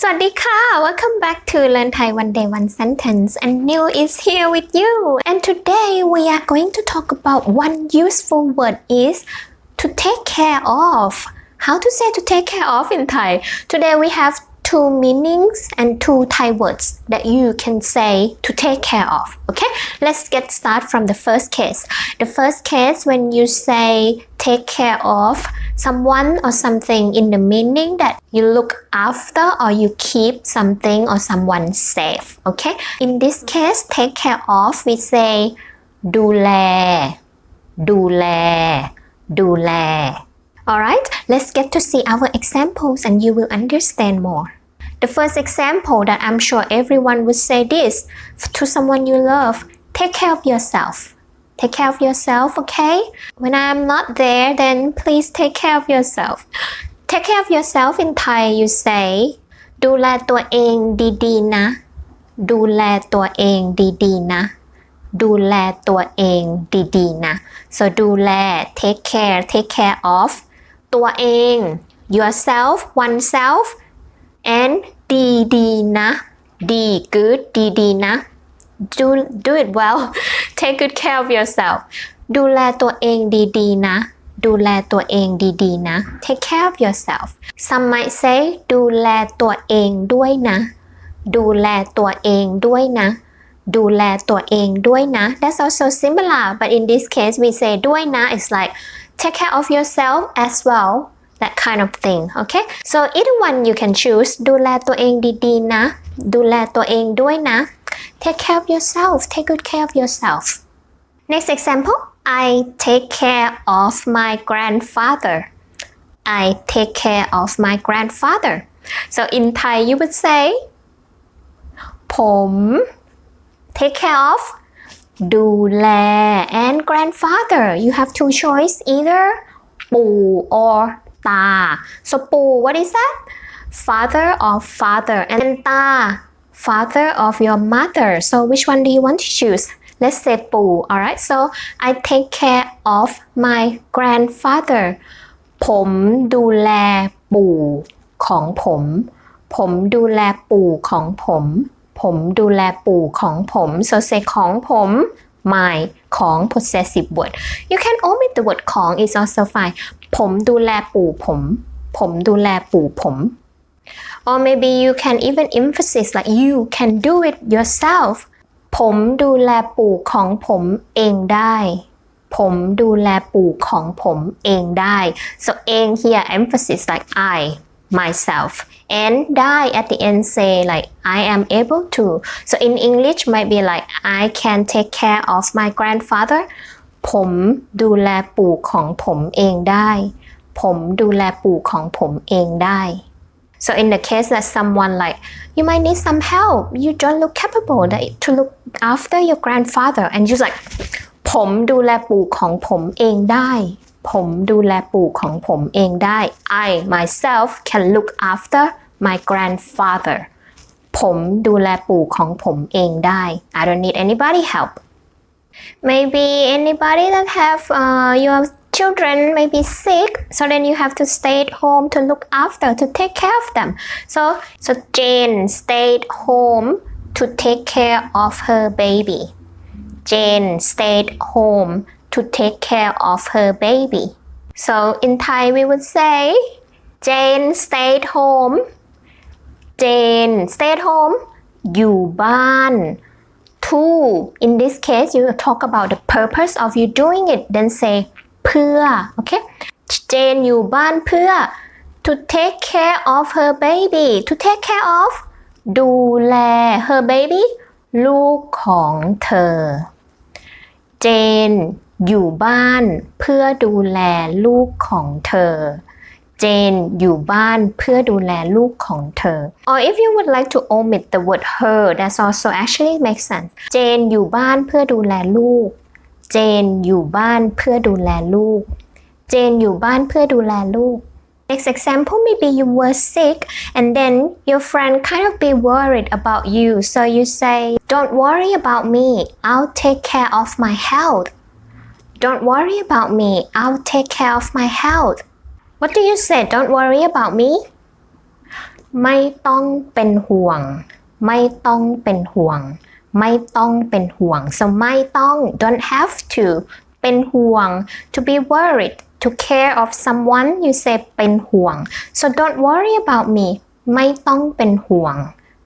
สวัสดีค่ะ Welcome back to Learn Thai One Day One Sentence and Neil is here with you and today we are going to talk about one useful word is to take care of how to say to take care of in Thai today we have two meanings and two Thai words that you can say to take care of okay let's get start from the first case the first case when you say take care of someone or something in the meaning that you look after or you keep something or someone safe okay in this case take care of we say ดูแล ดูแล ดูแล Alright, let's get to see our examples and you will understand more. The first example that I'm sure everyone would say this to someone you love take care of yourself. Take care of yourself, okay? When I'm not there, then please take care of yourself. Take care of yourself in Thai, you say ดูแลตัวเองดีๆนะ ดูแลตัวเองดีๆนะ ดูแลตัวเองดีๆนะ so ดูแล take care take care of ตัวเอง yourself oneself and ดีดีๆนะ ดี good ดีดีๆนะ do do it well take good care of yourself ดูแลตัวเองดีๆนะ ดูแลตัวเองดีๆนะ take care of yourself some might say ดูแลตัวเองด้วยนะ ดูแลตัวเองด้วยนะ ดูแลตัวเองด้วยนะ that's also similar but in this case we say ด้วยนะ it's like take care of yourself as well that kind of thing okay so either one you can choose ดูแลตัวเองดีๆนะ ดูแลตัวเองด้วยนะ take care of yourself take good care of yourself next example I take care of my grandfather I take care of my grandfather so in Thai you would say ผม take care of ดูแล and grandfather you have two choice either ปู่ or ตา so ปู่ what is that father of father and ตา father of your mother so which one do you want to choose let's say ปู่ alright so I take care of my grandfather ผมดูแลปู่ของผม ผมดูแลปู่ของผม ผมดูแลปู่ของผม so say ของผม my ของ possessive word you can omit the word ของ is also fine ผมดูแลปู่ผม ผมดูแลปู่ผม or maybe you can even emphasize like you can do it yourself ผมดูแลปู่ของผมเองได้ ผมดูแลปู่ของผมเองได้ so เอง here emphasis like I myself and die at the end say like I am able to so in English might be like I can take care of my grandfather ผมดูแลปู่ของผมเองได้ ผมดูแลปู่ของผมเองได้ So in the case that someone like you might need some help, you don't look capable that, to look after your grandfather and just like ผมดูแลปู่ของผมเองได้ ผมดูแลปู่ของผมเองได้ I myself can look after my grandfather ผมดูแลปู่ของผมเองได้ I don't need anybody help maybe anybody that have uh, your children may be sick so then you have to stay at home to look after to take care of them so so Jane stayed home to take care of her baby Jane stayed home to take care of her baby so in Thai we would say Jane stayed home Jane stay at home อยู่บ้าน to in this case you talk about the purpose of you doing it then say เพื่อ okay Jane อยู่บ้านเพื่อ to take care of her baby to take care of ดูแล her baby ลูกของเธอ Jane อยู่บ้านเพื่อดูแลลูกของเธอเจนอยู่บ้านเพื่อดูแลลูกของเธอ or if you would like to omit the word her that's also actually makes sense เจนอยู่บ้านเพื่อดูแลลูกเจนอยู่บ้านเพื่อดูแลลูกเจนอยู่บ้านเพื่อดูแลลูก Next example, maybe you were sick and then your friend kind of be worried about you. So you say, don't worry about me. I'll take care of my health. Don't worry about me. I'll take care of my health. What do you say? Don't worry about me. ไม่ต้องเป็นห่วง ไม่ต้องเป็นห่วง ไม่ต้องเป็นห่วง so ไม่ต้อง don't have to เป็นห่วง to be worried to care of someone you say เป็นห่วง so don't worry about me ไม่ต้องเป็นห่วง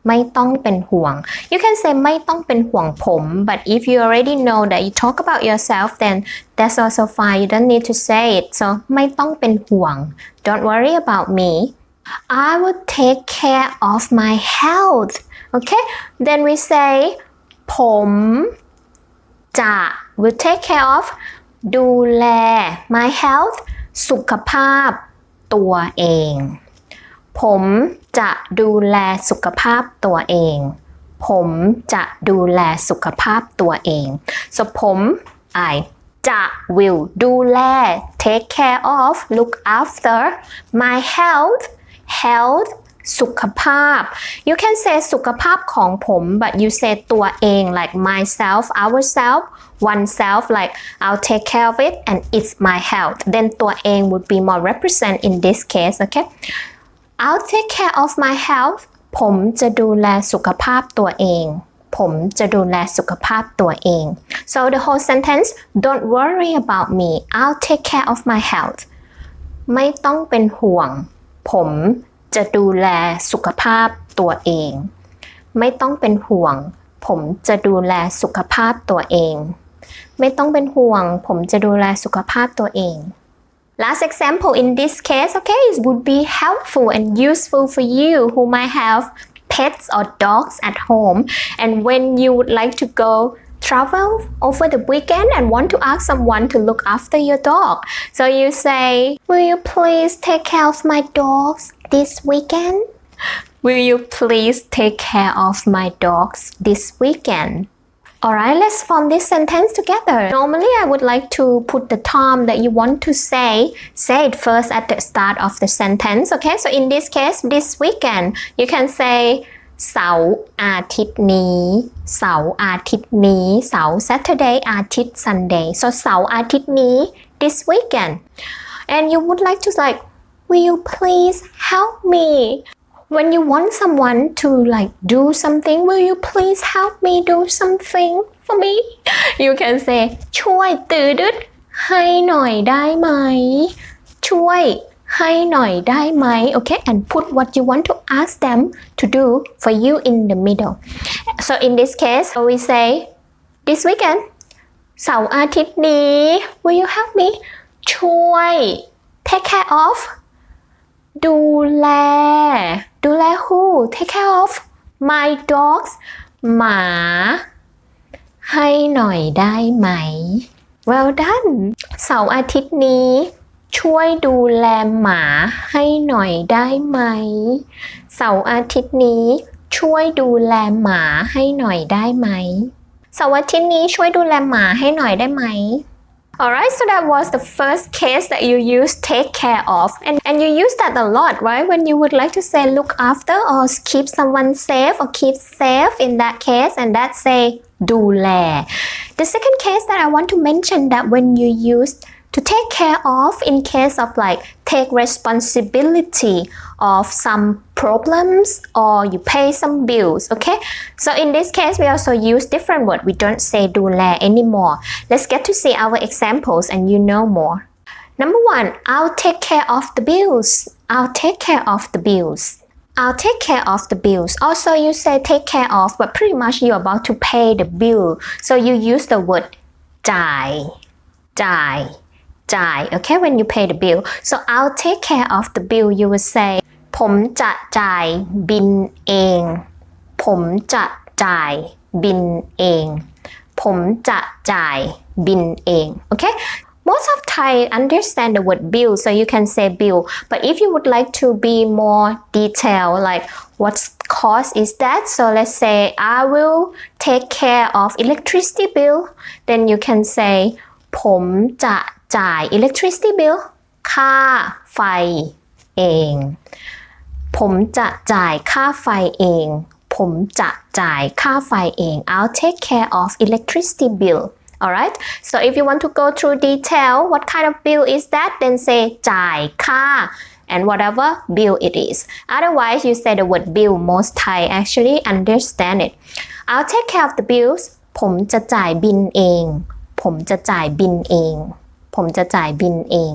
ไม่ต้องเป็นห่วง you can say ไม่ต้องเป็นห่วงผม but if you already know that you talk about yourself then that's also fine you don't need to say it so ไม่ต้องเป็นห่วง don't worry about me I will take care of my health okay then we say ผมจะ will take care of ดูแล my health สุขภาพตัวเอง ผมจะดูแลสุขภาพตัวเอง ผมจะดูแลสุขภาพตัวเอง so ผม I จะ will ดูแล take care of look after my health health สุขภาพ you can say สุขภาพของผม but you say ตัวเอง like myself ourself oneself like I'll take care of it and it's my health then ตัวเอง would be more represent in this case okay I'll take care of my health ผมจะดูแลสุขภาพตัวเอง ผมจะดูแลสุขภาพตัวเอง so the whole sentence don't worry about me I'll take care of my health ไม่ต้องเป็นห่วง ผมจะดูแลสุขภาพตัวเอง ไม่ต้องเป็นห่วง ผมจะดูแลสุขภาพตัวเอง ไม่ต้องเป็นห่วง ผมจะดูแลสุขภาพตัวเอง Last example in this case, okay, it would be helpful and useful for you who might have pets or dogs at home. And when you would like to go travel over the weekend and want to ask someone to look after your dog. So you say, Will you please take care of my dogs this weekend? Will you please take care of my dogs this weekend? Alright, let's form this sentence together. Normally, I would like to put the term that you want to say, say it first at the start of the sentence. Okay, so in this case, this weekend, you can say เสาร์อาทิตย์นี้ เสาร์อาทิตย์นี้ เสาร์ Saturday อาทิตย์ Sunday so เสาร์อาทิตย์นี้ this weekend and you would like to like will you please help me when you want someone to like do something will you please help me do something for me you can say ช่วยตื่ดึดให้หน่อยได้ไหม ช่วยให้หน่อยได้ไหม okay and put what you want to ask them to do for you in the middle so in this case we say this weekend เสาร์อาทิตย์นี้ will you help me ช่วย take care of ดูแล ดูแล who take care of my dogs หมา ให้หน่อยได้ไหม well done เสาร์อาทิตย์นี้ ช่วยดูแลหมาให้หน่อยได้ไหม เสาร์อาทิตย์นี้ ช่วยดูแลหมาให้หน่อยได้ไหมเสาร์อาทิตย์นี้ช่วยดูแลหมาให้หน่อยได้ไหม Alright, so that was the first case that you use take care of. And, and you use that a lot, right? When you would like to say look after or keep someone safe or keep safe in that case, and that say ดูแล The second case that I want to mention that when you use to take care of in case of like take responsibility of some problems or you pay some bills okay so in this case we also use different word we don't say do le anymore let's get to see our examples and you know more number one i'll take care of the bills i'll take care of the bills I'll take care of the bills. Also, you say take care of, but pretty much you're about to pay the bill. So you use the word die. Die. จ่าย จ่าย okay when you pay the bill so I'll take care of the bill you would say ผมจะจ่ายบินเอง ผมจะจ่ายบินเอง ผมจะจ่ายบินเอง okay most of Thai understand the word bill so you can say bill but if you would like to be more detailed like what cost is that so let's say I will take care of electricity bill then you can say ผมจะ จ่าย electricity bill ค่าไฟเอง ผมจะจ่ายค่าไฟเอง ผมจะจ่ายค่าไฟเอง I'll take care of electricity bill alright so if you want to go through detail what kind of bill is that then say จ่ายค่า and whatever bill it is otherwise you say the word bill most Thai actually understand it I'll take care of the bills ผมจะจ่ายบินเอง ผมจะจ่ายบินเอง ผมจะจ่ายบินเอง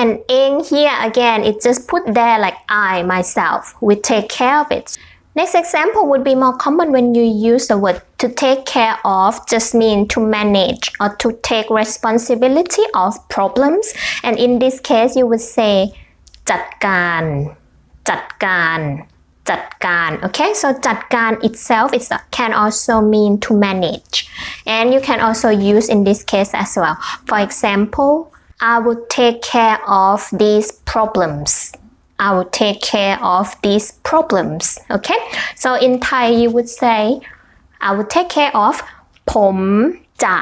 and เอง here again it just put there like I myself we take care of it Next example would be more common when you use the word to take care of just mean to manage or to take responsibility of problems and in this case you would say จัดการ จัดการ จัดการ okay so จัดการ itself is can also mean to manage and you can also use in this case as well for example I will take care of these problems I will take care of these problems okay so in Thai you would say I will take care of ผมจะ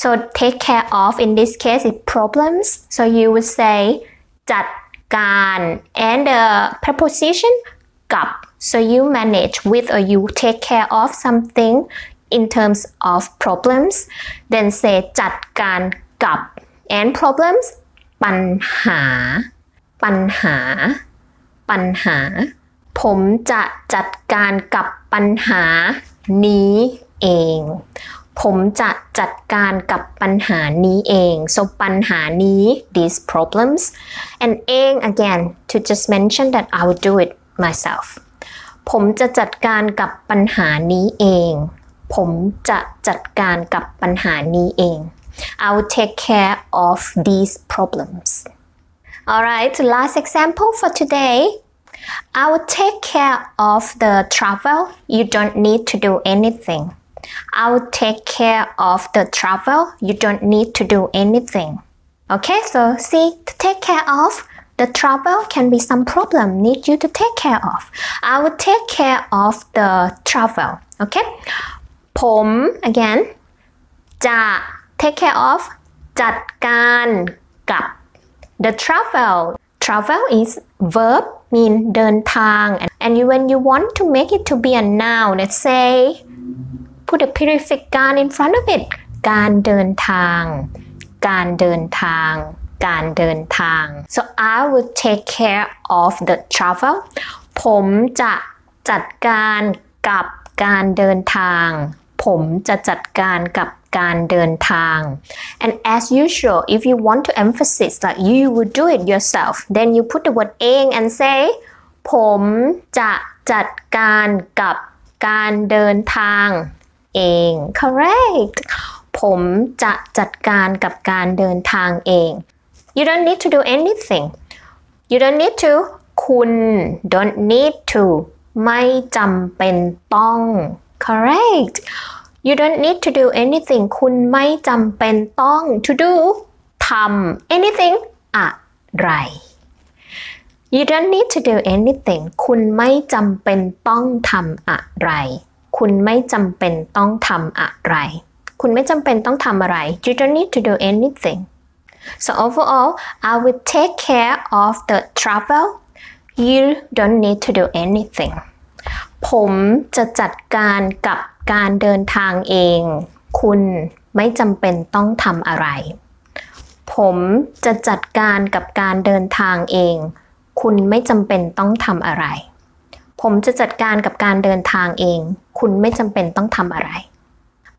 so take care of in this case is problems so you would say จัดการ and the preposition กับ so you manage with or you take care of something in terms of problems then say จัดการกับ and problems ปัญหา ปัญหา ปัญหา ผมจะจัดการกับปัญหานี้เอง ผมจะจัดการกับปัญหานี้เอง so ปัญหานี้ these problems and เอง again to just mention that I will do it myself ผมจะจัดการกับปัญหานี้เอง ผมจะจัดการกับปัญหานี้เอง I will take care of these problems Alright, last example for today. I will take care of the travel. You don't need to do anything. I will take care of the travel. You don't need to do anything. Okay, so see, to take care of the travel can be some problem need you to take care of. I will take care of the travel. Okay, ผม again จะ take care of จัดการกับ the travel travel is verb mean เดินทาง and, and you, when you want to make it to be a noun let's say put a prefix การ in front of it การเดินทาง การเดินทาง การเดินทาง so I will take care of the travel ผมจะจัดการกับการเดินทาง ผมจะจัดการกับการเดินทาง and as usual if you want to emphasize that you would do it yourself then you put the word เอง and say ผมจะจัดการกับการเดินทางเอง correct ผมจะจัดการกับการเดินทางเอง you don't need to do anything you don't need to คุณ don't need to ไม่จำเป็นต้อง correct you don't need to do anything คุณไม่จำเป็นต้อง to do ทำ anything อะไร you don't need to do anything คุณไม่จำเป็นต้องทำอะไร คุณไม่จำเป็นต้องทำอะไร คุณไม่จำเป็นต้องทำอะไร you don't need to do anything so overall I will take care of the travel you don't need to do anything ผมจะจัดการกับการเดินทางเอง คุณไม่จำเป็นต้องทำอะไร ผมจะจัดการกับการเดินทางเอง คุณไม่จำเป็นต้องทำอะไร ผมจะจัดการกับการเดินทางเอง คุณไม่จำเป็นต้องทำอะไร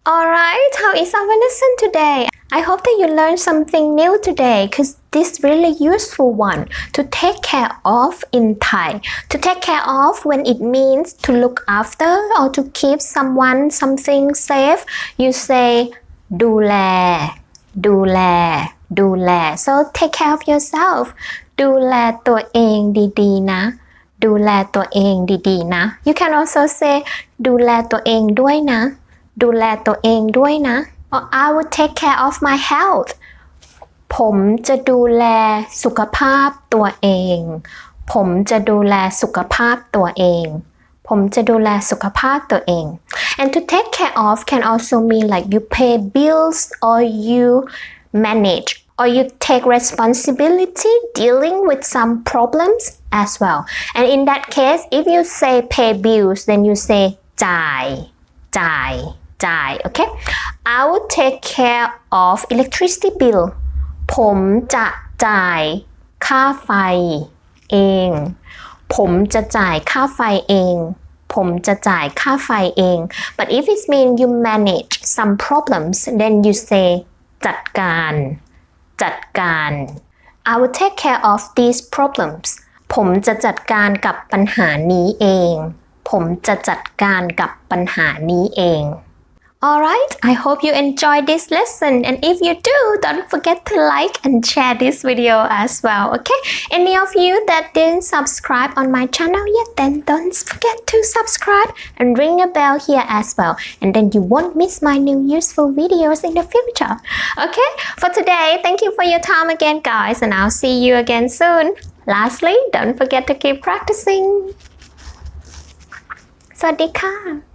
Alright, how is our lesson today? I hope that you learned something new today because this really useful one to take care of in Thai. To take care of when it means to look after or to keep someone something safe, you say ดูแล ดูแล ดูแล so take care of yourself ดูแลตัวเองดีๆนะ ดูแลตัวเองดีๆนะ you can also say ดูแลตัวเองด้วยนะ ดูแลตัวเองด้วยนะ I will take care of my health ผมจะดูแลสุขภาพตัวเอง ผมจะดูแลสุขภาพตัวเอง ผมจะดูแลสุขภาพตัวเอง and to take care of can also mean like you pay bills or you manage or you take responsibility dealing with some problems as well and in that case if you say pay bills then you say จ่าย จ่าย จ่าย okay I will take care of electricity bill ผมจะจ่ายค่าไฟเอง ผมจะจ่ายค่าไฟเอง ผมจะจ่ายค่าไฟเอง but if it mean you manage some problems then you say จัดการ จัดการ I will take care of these problems ผมจะจัดการกับปัญหานี้เอง ผมจะจัดการกับปัญหานี้เอง Alright, I hope you enjoyed this lesson and if you do, don't forget to like and share this video as well, okay? Any of you that didn't subscribe on my channel yet, then don't forget to subscribe and ring a bell here as well and then you won't miss my new useful videos in the future. Okay, for today, thank you for your time again guys and I'll see you again soon. Lastly, don't forget to keep practicing. สวัสดีค่ะ